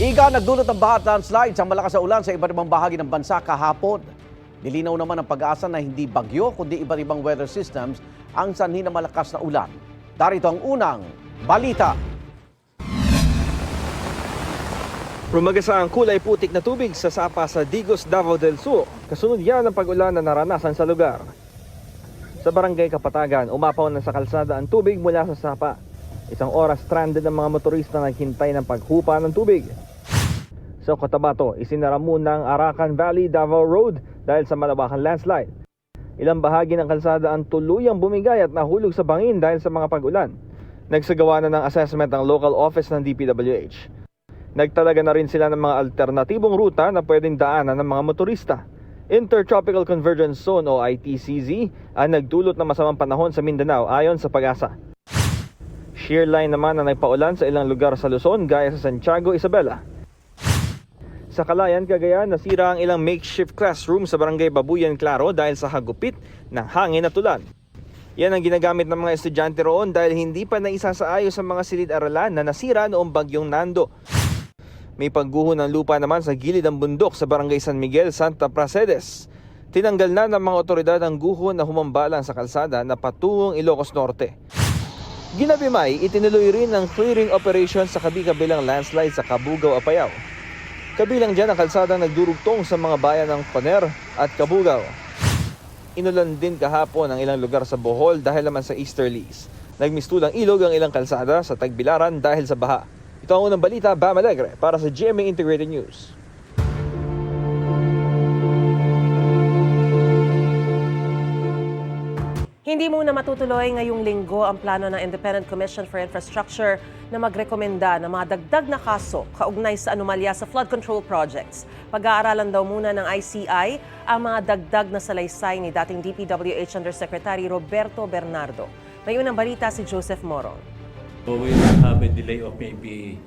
Iga nagdulot ng baha at landslide sa malakas na ulan sa iba't ibang bahagi ng bansa kahapon. Nilinaw naman ang pag-asa na hindi bagyo kundi iba't ibang weather systems ang sanhi ng malakas na ulan. Darito ang unang balita. Rumagasa ang kulay putik na tubig sa sapa sa Digos, Davao del Sur. Kasunod yan ang pag-ulan na naranasan sa lugar. Sa barangay Kapatagan, umapaw na sa kalsada ang tubig mula sa sapa. Isang oras stranded ang mga motorista na naghintay ng paghupa ng tubig. Sa Cotabato, isinara muna ang Arakan Valley, Davao Road dahil sa malawakan landslide. Ilang bahagi ng kalsada ang tuluyang bumigay at nahulog sa bangin dahil sa mga pag-ulan. Nagsagawa na ng assessment ang local office ng DPWH. Nagtalaga na rin sila ng mga alternatibong ruta na pwedeng daanan ng mga motorista. Intertropical Convergence Zone o ITCZ ang nagdulot ng masamang panahon sa Mindanao ayon sa pag-asa. Shear line naman ang nagpaulan sa ilang lugar sa Luzon gaya sa Santiago, Isabela. Sa Kalayan, Cagayan, nasira ang ilang makeshift classroom sa barangay Babuyan, Claro dahil sa hagupit ng hangin at ulan. Yan ang ginagamit ng mga estudyante roon dahil hindi pa naisasaayos ang mga silid-aralan na nasira noong bagyong Nando. May pagguho ng lupa naman sa gilid ng bundok sa barangay San Miguel, Santa Pracedes. Tinanggal na ng mga otoridad ang guho na humambalang sa kalsada na patungong Ilocos Norte. Ginabi May, itinuloy rin ang clearing operation sa kabi-kabilang landslide sa Kabugao, Apayao. Kabilang dyan ang kalsadang nagdurugtong sa mga bayan ng Paner at Kabugao. Inulan din kahapon ang ilang lugar sa Bohol dahil naman sa easterlies. Nagmistulang ilog ang ilang kalsada sa Tagbilaran dahil sa baha. Ito ang unang balita, Bam Alegre, para sa GMA Integrated News. Hindi muna matutuloy ngayong linggo ang plano ng Independent Commission for Infrastructure na magrekomenda ng mga dagdag na kaso kaugnay sa anomalya sa flood control projects. Pag-aaralan daw muna ng ICI ang mga dagdag na salaysay ni dating DPWH Undersecretary Roberto Bernardo. May unang balita si Joseph Moron. So we have a delay of maybe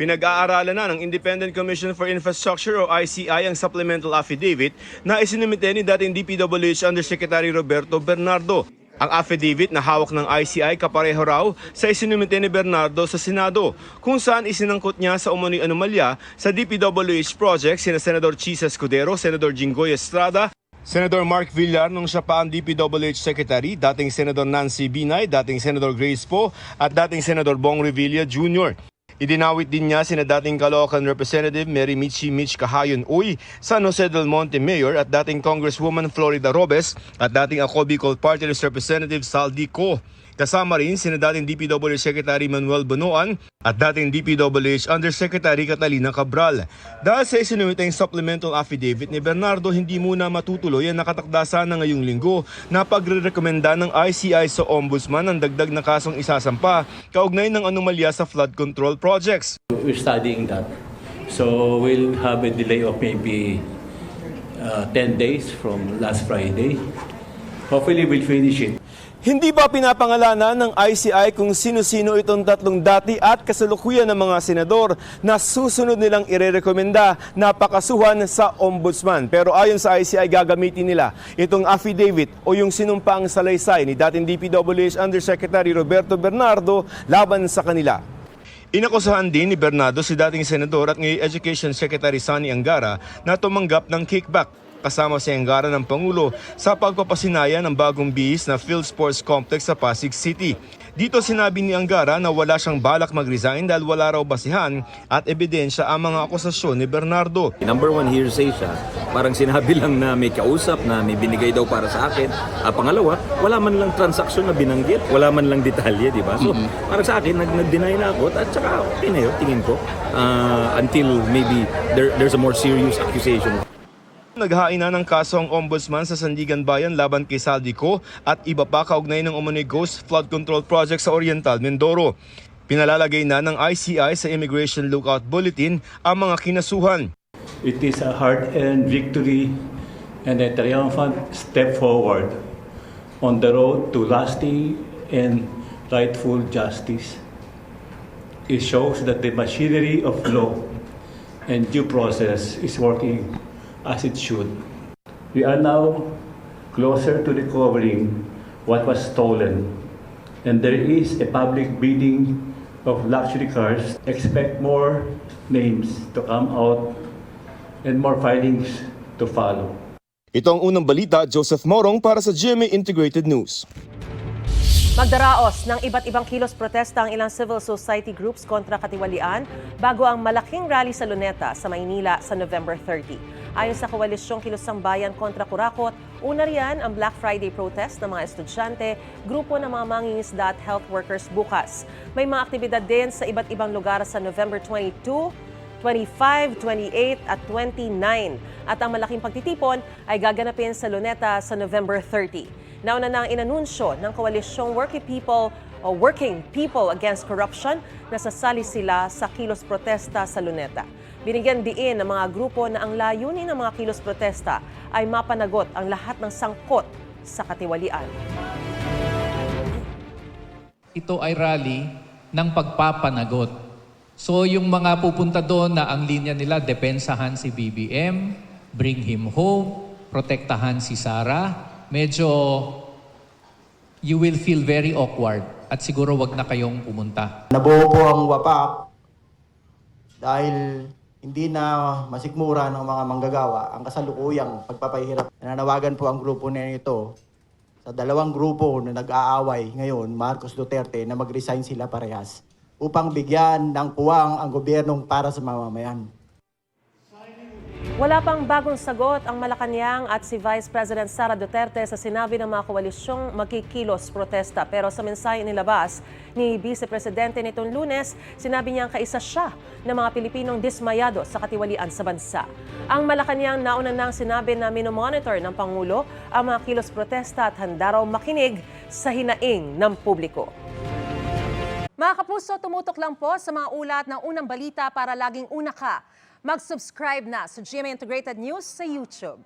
Pinag-aaralan na ng Independent Commission for Infrastructure o ICI ang supplemental affidavit na isinumite ni dating DPWH Undersecretary Roberto Bernardo. Ang affidavit na hawak ng ICI kapareho raw sa isinumite ni Bernardo sa Senado kung saan isinangkot niya sa umano'y anomalya sa DPWH project sina Senador Chisa Escudero, Senador Jinggoy Estrada, Senador Mark Villar nung siya pa ang DPWH Secretary, dating Senador Nancy Binay, dating Senador Grace Poe at dating Senador Bong Revilla Jr. Idinawit din niya sina dating Caloocan Representative Mary Michi Mitch Kahayon Uy, San Jose del Monte Mayor at dating Congresswoman Florida Robes at dating Ako Bicol Party Representative Saldi Co. Kasama rin sina dating DPWH Secretary Manuel Bonoan at dating DPWH Undersecretary Catalina Cabral. Dahil sa isinumitang supplemental affidavit ni Bernardo, hindi muna matutuloy ang nakatakdasa na ngayong linggo na pagre-rekomenda ng ICI sa Ombudsman ang dagdag na kasong isasampa kaugnay ng anomalya sa flood control projects. we're studying that. So we'll have a delay of maybe uh, 10 days from last Friday. Hopefully we'll finish it. Hindi ba pinapangalanan ng ICI kung sino-sino itong tatlong dati at kasalukuyan ng mga senador na susunod nilang irerekomenda na pakasuhan sa ombudsman? Pero ayon sa ICI, gagamitin nila itong affidavit o yung sinumpaang salaysay ni dating DPWH Undersecretary Roberto Bernardo laban sa kanila. Inakusahan din ni Bernardo si dating senador at ngayon Education Secretary Sonny Angara na tumanggap ng kickback kasama si Angara ng Pangulo sa pagpapasinaya ng bagong bihis na Field Sports Complex sa Pasig City. Dito sinabi ni Angara na wala siyang balak mag-resign dahil wala raw basihan at ebidensya ang mga akusasyon ni Bernardo. Number one hearsay siya, parang sinabi lang na may kausap, na may binigay daw para sa akin. Ah, pangalawa, wala man lang transaksyon na binanggit, wala man lang detalye, di ba? So, parang sa akin, nag- nag-deny na ako at saka okay na yun, tingin ko. Ah, until maybe there, there's a more serious accusation. Naghain na ng kaso ang ombudsman sa Sandigan Bayan laban kay Saldico at iba pa kaugnay ng umano'y Ghost Flood Control Project sa Oriental, Mindoro. Pinalalagay na ng ICI sa Immigration Lookout Bulletin ang mga kinasuhan. It is a hard-earned victory and a triumphant step forward on the road to lasting and rightful justice. It shows that the machinery of law and due process is working as it should. We are now closer to recovering what was stolen, and there is a public bidding of luxury cars. Expect more names to come out and more filings to follow. Ito ang unang balita, Joseph Morong para sa GMA Integrated News. Magdaraos ng iba't ibang kilos protesta ang ilang civil society groups kontra katiwalian bago ang malaking rally sa Luneta sa Maynila sa November 30. Ayon sa koalisyong Kilosang Bayan kontra Kurakot, una riyan ang Black Friday protest ng mga estudyante, grupo ng mga mangingisda at health workers bukas. May mga aktibidad din sa iba't ibang lugar sa November 22, 25, 28 at 29. At ang malaking pagtitipon ay gaganapin sa Luneta sa November 30. Nauna na ang inanunsyo ng koalisyong Working People o Working People Against Corruption na sasali sila sa kilos protesta sa Luneta. Binigyan diin ng mga grupo na ang layunin ng mga kilos protesta ay mapanagot ang lahat ng sangkot sa katiwalian. ito ay rally ng pagpapanagot. So yung mga pupunta doon na ang linya nila, depensahan si BBM, bring him home, protektahan si Sara, medyo you will feel very awkward at siguro wag na kayong pumunta. Nabuo po ang wapak dahil hindi na masikmura ng mga manggagawa ang kasalukuyang pagpapahirap. Nananawagan po ang grupo na ito sa dalawang grupo na nag-aaway ngayon, Marcos Duterte, na mag-resign sila parehas upang bigyan ng puwang ang gobyernong para sa mamamayan. Wala pang bagong sagot ang Malacanang at si Vice President Sara Duterte sa sinabi ng mga koalisyong magkikilos protesta. Pero sa mensahe nilabas ni Vice Presidente nitong lunes, sinabi niyang kaisa siya ng mga Pilipinong dismayado sa katiwalian sa bansa. Ang Malacanang nauna nang sinabi na minomonitor ng Pangulo ang mga kilos protesta at handa raw makinig sa hinaing ng publiko. Mga kapuso, tumutok lang po sa mga ulat ng unang balita para laging una ka. Mag-subscribe na sa GMA Integrated News sa YouTube.